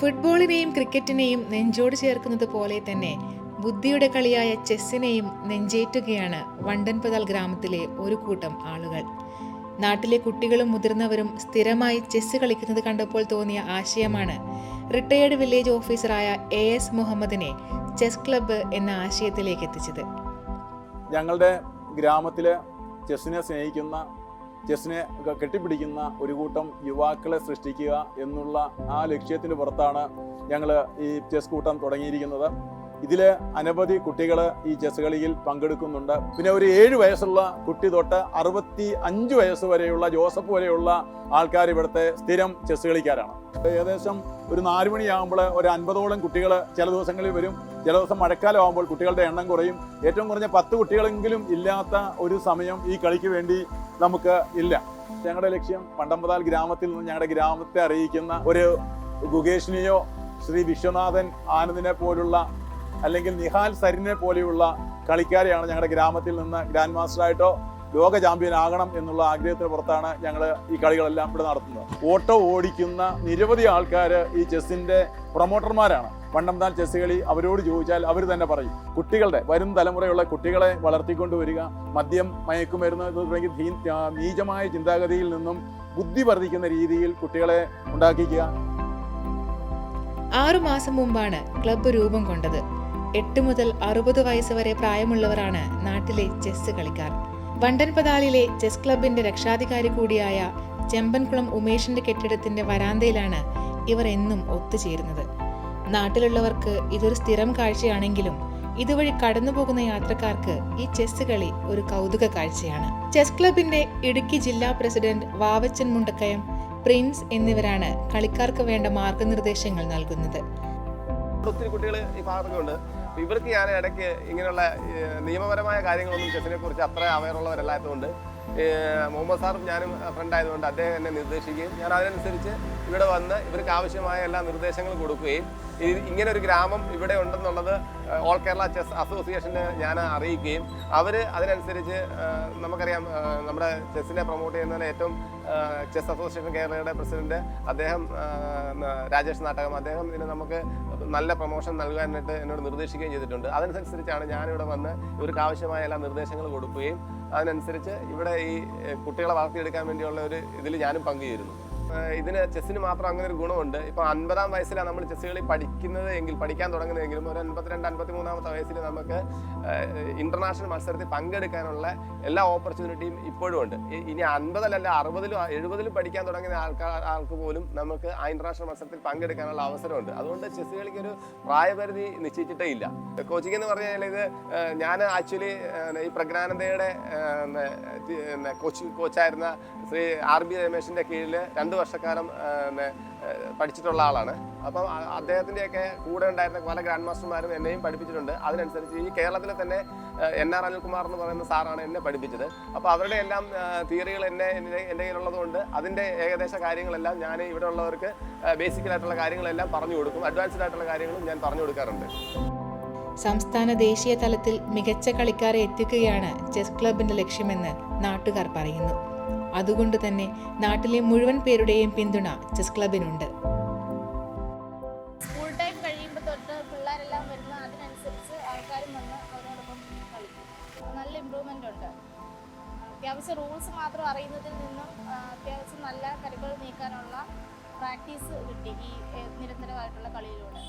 ഫുട്ബോളിനെയും ക്രിക്കറ്റിനെയും നെഞ്ചോട് ചേർക്കുന്നത് പോലെ തന്നെ ബുദ്ധിയുടെ കളിയായ ചെസ്സിനെയും നെഞ്ചേറ്റുകയാണ് വണ്ടൻപതാൽ ഗ്രാമത്തിലെ ഒരു കൂട്ടം ആളുകൾ. നാട്ടിലെ കുട്ടികളും മുതിർന്നവരും സ്ഥിരമായി ചെസ്സ് കളിക്കുന്നത് കണ്ടപ്പോൾ തോന്നിയ ആശയമാണ് റിട്ടയേർഡ് വില്ലേജ് ഓഫീസറായ എ എസ് മുഹമ്മദിനെ ചെസ് ക്ലബ്ബ് എന്ന ആശയത്തിലേക്ക് എത്തിച്ചത്. ഞങ്ങളുടെ ഗ്രാമത്തിലെ ചെസ്സിനെ സ്നേഹിക്കുന്ന ചെസ്സിനെ കെട്ടിപ്പിടിക്കുന്ന ഒരു കൂട്ടം യുവാക്കളെ സൃഷ്ടിക്കുക എന്നുള്ള ആ ലക്ഷ്യത്തിന് പുറത്താണ് ഞങ്ങൾ ഈ ചെസ് കൂട്ടം തുടങ്ങിയിരിക്കുന്നത്. ഇതിൽ അനവധി കുട്ടികൾ ഈ ചെസ് കളിയിൽ പങ്കെടുക്കുന്നുണ്ട്. പിന്നെ ഒരു ഏഴ് വയസ്സുള്ള കുട്ടി തൊട്ട് അറുപത്തി അഞ്ച് വയസ്സ് വരെയുള്ള ജോസഫ് വരെയുള്ള ആൾക്കാർ ഇവിടുത്തെ സ്ഥിരം ചെസ് കളിക്കാരാണ്. ഏകദേശം ഒരു നാല് മണിയാകുമ്പോൾ ഒരു അൻപതോളം കുട്ടികൾ ചില ദിവസങ്ങളിൽ വരും. ചില ദിവസം മഴക്കാലം ആകുമ്പോൾ കുട്ടികളുടെ എണ്ണം കുറയും. ഏറ്റവും കുറഞ്ഞ പത്ത് കുട്ടികളെങ്കിലും ഇല്ലാത്ത ഒരു സമയം ഈ കളിക്ക് വേണ്ടി നമുക്ക് ഇല്ല. ഞങ്ങളുടെ ലക്ഷ്യം പണ്ടമ്പതാൽ ഗ്രാമത്തിൽ നിന്ന് ഞങ്ങളുടെ ഗ്രാമത്തെ അറിയിക്കുന്ന ഒരു ഗുഗേഷിനെയോ ശ്രീ വിശ്വനാഥൻ ആനന്ദിനെ പോലുള്ള അല്ലെങ്കിൽ നിഹാൽ സരിനെ പോലെയുള്ള കളിക്കാരെയാണ് ഞങ്ങളുടെ ഗ്രാമത്തിൽ നിന്ന് ഗ്രാൻഡ് മാസ്റ്ററായിട്ടോ ലോക ചാമ്പ്യൻ ആകണം എന്നുള്ള ആഗ്രഹത്തിന് പുറത്താണ് ഞങ്ങൾ ഈ കളികളെല്ലാം ഇവിടെ നടത്തുന്നത്. ഓട്ടോ ഓടിക്കുന്ന നിരവധി ആൾക്കാർ ഈ ചെസ്സിന്റെ പ്രൊമോട്ടർമാരാണ്. പണ്ടംതാൽ ചെസ് കളി അവരോട് ചോദിച്ചാൽ അവർ തന്നെ പറയും. കുട്ടികളുടെ വരും തലമുറയുള്ള കുട്ടികളെ വളർത്തിക്കൊണ്ടുവരിക മദ്യം മയക്കുമരുന്ന് തുടങ്ങി നീചമായ ചിന്താഗതിയിൽ നിന്നും ബുദ്ധി വർദ്ധിക്കുന്ന രീതിയിൽ കുട്ടികളെ ഉണ്ടാക്കിക്കുക. ആറുമാസം മുമ്പാണ് ക്ലബ്ബ് രൂപം കൊണ്ടത്. എട്ട് മുതൽ അറുപത് വയസ്സ് വരെ പ്രായമുള്ളവരാണ് നാട്ടിലെ ചെസ് കളിക്കാർ. വണ്ടൻപതാലിലെ ചെസ് ക്ലബിന്റെ രക്ഷാധികാരി കൂടിയായ ചെമ്പൻകുളം ഉമേഷിന്റെ കെട്ടിടത്തിന്റെ വരാന്തയിലാണ് ഇവർ എന്നും ഒത്തുചേരുന്നത്. നാട്ടിലുള്ളവർക്ക് ഇതൊരു സ്ഥിരം കാഴ്ചയാണെങ്കിലും ഇതുവഴി കടന്നുപോകുന്ന യാത്രക്കാർക്ക് ഈ ചെസ് കളി ഒരു കൗതുക കാഴ്ചയാണ്. ചെസ് ക്ലബിന്റെ ഇടുക്കി ജില്ലാ പ്രസിഡന്റ് വാവച്ചൻ മുണ്ടക്കയം പ്രിൻസ് എന്നിവരാണ് കളിക്കാർക്ക് വേണ്ട മാർഗനിർദ്ദേശങ്ങൾ നൽകുന്നത്. ഒത്തിരി കുട്ടികൾ ഈ ഭാഗത്തൊക്കെ ഉണ്ട്. ഇവർക്ക് ഞാൻ ഇടയ്ക്ക് ഇങ്ങനെയുള്ള നിയമപരമായ കാര്യങ്ങളൊന്നും ചെസ്സിനെ കുറിച്ച് അത്ര ഏഹ്, മുഹമ്മദ് സാറും ഞാനും ഫ്രണ്ട് ആയതുകൊണ്ട് അദ്ദേഹം എന്നെ നിർദ്ദേശിക്കുകയും ഞാൻ അതിനനുസരിച്ച് ഇവിടെ വന്ന് ഇവർക്ക് ആവശ്യമായ എല്ലാ നിർദ്ദേശങ്ങളും കൊടുക്കുകയും ഇങ്ങനെ ഒരു ഗ്രാമം ഇവിടെ ഉണ്ടെന്നുള്ളത് ഓൾ കേരള ചെസ് അസോസിയേഷന് ഞാൻ അറിയിക്കുകയും അവർ അതിനനുസരിച്ച് നമുക്കറിയാം നമ്മുടെ ചെസ്സിനെ പ്രൊമോട്ട് ചെയ്യുന്നതിന് ഏറ്റവും ചെസ് അസോസിയേഷൻ കേരളയുടെ പ്രസിഡന്റ് അദ്ദേഹം രാജേഷ് നാട്ടകം. അദ്ദേഹം ഇതിന് നമുക്ക് നല്ല പ്രൊമോഷൻ നൽകാനായിട്ട് എന്നോട് നിർദ്ദേശിക്കുകയും ചെയ്തിട്ടുണ്ട്. അതനുസരിച്ചാണ് ഞാനിവിടെ വന്ന് ഇവർക്ക് ആവശ്യമായ എല്ലാ നിർദ്ദേശങ്ങളും കൊടുക്കുകയും അതിനനുസരിച്ച് ഇവിടെ ഈ കുട്ടികളെ വളർത്തിയെടുക്കാൻ വേണ്ടിയുള്ള ഒരു ഇതിൽ ഞാനും പങ്കുചേരുന്നു. ഇതിന് ചെസ്സിന് മാത്രം അങ്ങനെ ഒരു ഗുണമുണ്ട്. ഇപ്പൊ അൻപതാം വയസ്സിലാണ് നമ്മൾ ചെസ് കളി പഠിക്കുന്നത് എങ്കിൽ പഠിക്കാൻ തുടങ്ങുന്നതെങ്കിലും ഒരു അൻപത്തിരണ്ട് അൻപത്തി മൂന്നാമത്തെ വയസ്സിൽ നമുക്ക് ഇന്റർനാഷണൽ മത്സരത്തിൽ പങ്കെടുക്കാനുള്ള എല്ലാ ഓപ്പർച്യൂണിറ്റിയും ഇപ്പോഴും ഉണ്ട്. ഇനി അൻപതിലല്ല അറുപതിലും എഴുപതിലും പഠിക്കാൻ തുടങ്ങുന്ന ആൾക്കാർ ആൾക്ക് പോലും നമുക്ക് ആ ഇന്റർനാഷണൽ മത്സരത്തിൽ പങ്കെടുക്കാനുള്ള അവസരമുണ്ട്. അതുകൊണ്ട് ചെസ് കളിക്ക് ഒരു പ്രായപരിധി നിശ്ചയിച്ചിട്ടേ ഇല്ല. കോച്ചിങ് എന്ന് പറഞ്ഞു കഴിഞ്ഞാൽ ഇത് ഞാൻ ആക്ച്വലി ഈ പ്രജ്ഞാനന്ദയുടെ കോച്ച് കോച്ചായിരുന്ന ശ്രീ ആർ ബി രമേശിന്റെ കീഴിൽ രണ്ട് വർഷക്കാലം ഏഹ്, ഏഹ്, പഠിച്ചിട്ടുള്ള ആളാണ്. അപ്പം അദ്ദേഹത്തിന്റെയൊക്കെ കൂടെ ഉണ്ടായിരുന്ന പല ഗ്രാൻഡ് മാസ്റ്റർമാരും എന്നെയും പഠിപ്പിച്ചിട്ടുണ്ട്. അതിനനുസരിച്ച് ഈ കേരളത്തിലെ തന്നെ എൻ ആർ അനിൽകുമാർ എന്ന് പറയുന്ന സാറാണ് എന്നെ പഠിപ്പിച്ചത്. അപ്പോൾ അവരുടെ എല്ലാം തിയറികൾ എന്നെ എന്റെ എന്റെ കയ്യിലുള്ളത് കൊണ്ട് അതിന്റെ ഏകദേശ കാര്യങ്ങളെല്ലാം ഞാൻ ഇവിടെ ഉള്ളവർക്ക് ബേസിക്കലായിട്ടുള്ള കാര്യങ്ങളെല്ലാം പറഞ്ഞു കൊടുക്കും. അഡ്വാൻസ്ഡ് ആയിട്ടുള്ള കാര്യങ്ങളും ഞാൻ പറഞ്ഞു കൊടുക്കാറുണ്ട്. സംസ്ഥാന ദേശീയ തലത്തിൽ മികച്ച കളിക്കാരെ എത്തിക്കുകയാണ് ചെസ് ക്ലബിന്റെ ലക്ഷ്യമെന്ന് നാട്ടുകാർ പറയുന്നു. അതുകൊണ്ട് തന്നെ നാട്ടിലെ മുഴുവൻ പേരുടെയും പിന്തുണ ചെസ് ക്ലബിനുണ്ട്. ടൈം കഴിയുമ്പോൾ അതിനനുസരിച്ച് ആൾക്കാരും വന്ന് നല്ല ഉണ്ട്. അത്യാവശ്യം റൂൾസ് മാത്രം അറിയുന്നതിൽ നിന്നും അത്യാവശ്യം നല്ല കരുക്കൾ നീക്കാനുള്ള പ്രാക്ടീസ് കിട്ടി ഈ നിരന്തരമായിട്ടുള്ള കളിയിലൂടെ.